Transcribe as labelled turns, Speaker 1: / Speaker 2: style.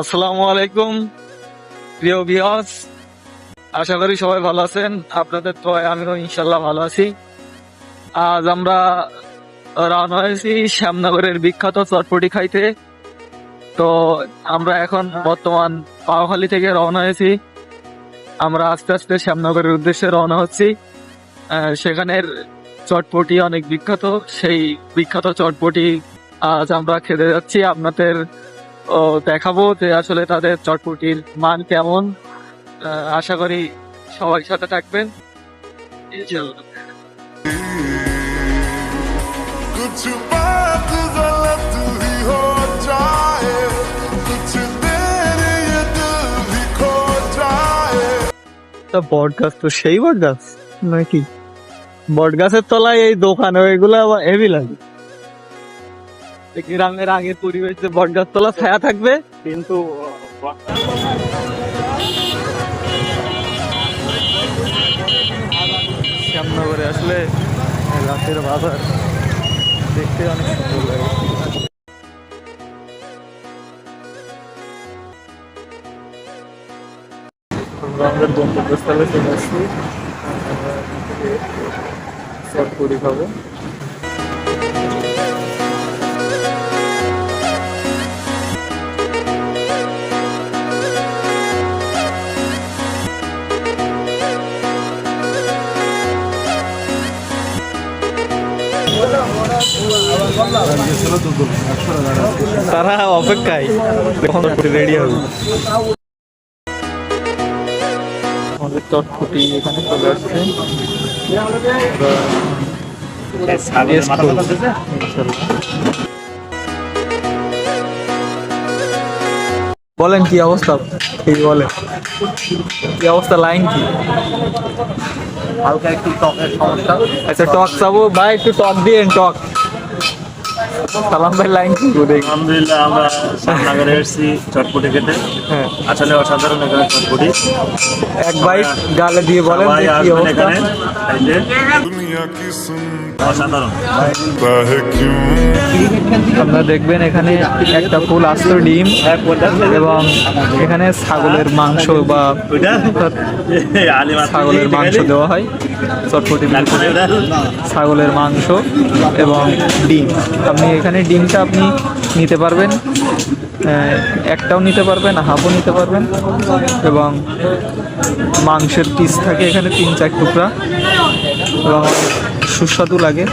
Speaker 1: আসসালামু আলাইকুম, প্রিয় বিয়স আশা করি সবাই ভালো আছেন। আপনাদের তো আমিও ইনশাল্লাহ ভালো আছি। আজ আমরা রওনা হয়েছি শ্যামনগরের বিখ্যাত চটপটি খাইতে। তো আমরা এখন বর্তমান পাওখালি থেকে রওনা হয়েছি। আমরা আস্তে আস্তে শ্যামনগরের উদ্দেশ্যে রওনা হচ্ছি। সেখানের চটপটি অনেক বিখ্যাত। সেই বিখ্যাত চটপটি আজ আমরা খেতে যাচ্ছি। আপনাদের দেখাবো যে আসলে তাদের চটপটির মান কেমন আহ, আশা করি সবাই সাথে থাকবেন ইনশাল্লাহ।
Speaker 2: कुछ बात गलत ही हो जाए कुछ देर ये दिल भी खो जाए
Speaker 1: তা বট গাছ তো সেই বট গাছ নাকি বট গাছের তলায় এই দোকান এগুলো আবার হেভি লাগে গ্রামের আগে পরিবেশ যে বট গাছ তলা ছায়া থাকবে। কিন্তু শ্যামনগরে আসলে রাতের বাজার দেখতে অনেক সুন্দর লাগে। আমরা গন্তব্যস্থলে চলে আসছি। চটপুরি খাব। তারা অপেক্ষায় রেডি হবে। আমাদের চটপটি এখানে চলে আসছে। বলেন কি অবস্থা? কি বলেন। কি অবস্থা লাইন কি?
Speaker 3: হালকা একটু সমস্যা।
Speaker 1: আচ্ছা টক চাবো। ভাই একটু টক দিয়েন টক। সালাম ভাই লাইন কি?
Speaker 3: আলহামদুলিল্লাহ আমরা শ্যামনগরে এসেছি চটপটি খেতে।
Speaker 1: হ্যাঁ।
Speaker 3: আসলে অসাধারণ এখানে চটপটি।
Speaker 1: এক বাইট গালে দিয়ে বলেন কি অবস্থা। আপনারা দেখবেন এখানে একটা ফুল আস্ত ডিম হ্যাঁ, এবং এখানে ছাগলের মাংস বা ছাগলের মাংস দেওয়া হয়। চটপটি ছাগলের মাংস এবং ডিম। আপনি এখানে ডিমটা আপনি নিতে পারবেন একটাও নিতে পারবেন, হাফও নিতে পারবেন এবং মাংসের পিস থাকে এখানে তিন চার টুকরা এবং সুস্বাদু লাগে।